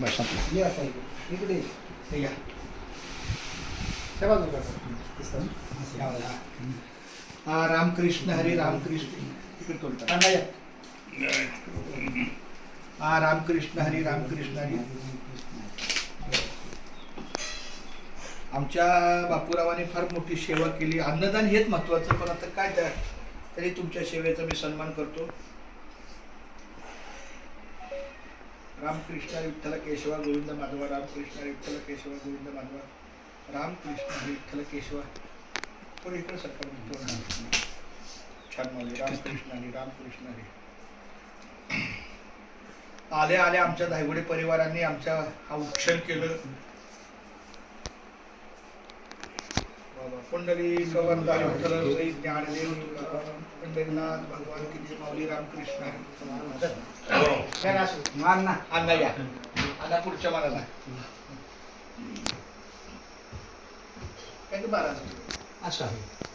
बस आपलं. ये असा इकडे. हे घ्या. त्या बाजूला. हा रामकृष्ण हरी रामकृष्ण इकडे तोडता. नाही या. हा रामकृष्ण हरी रामकृष्ण हरी आमच्या बापूरावाने फार मोठी सेवा केली अन्नदान हेच महत्वाचं पण आता काय तरी तुमच्या सेवेचा मी सन्मान करतो रामकृष्ण विठ्ठल केशवा गोविंद माधवा रामकृष्ण विठ्ठल केशवा गोविंद माधवा रामकृष्ण विठ्ठल केशवा. पण इकडे सरकार छानमध्ये रामकृष्ण हरी रामकृष्ण हरी आले आले आमच्या धायगुडे परिवारांनी आमच्या हा उक्षण केलं. बाबा, पुंडली कवरदा विठ्ठल श्री ज्ञानदेव पंढरीनाथ भगवान की जय माऊली रामकृष्ण हरी. या ना. असं. अण्णा या. अण्णा पुढच्या मानाला. काय ते बारा. असं आहे.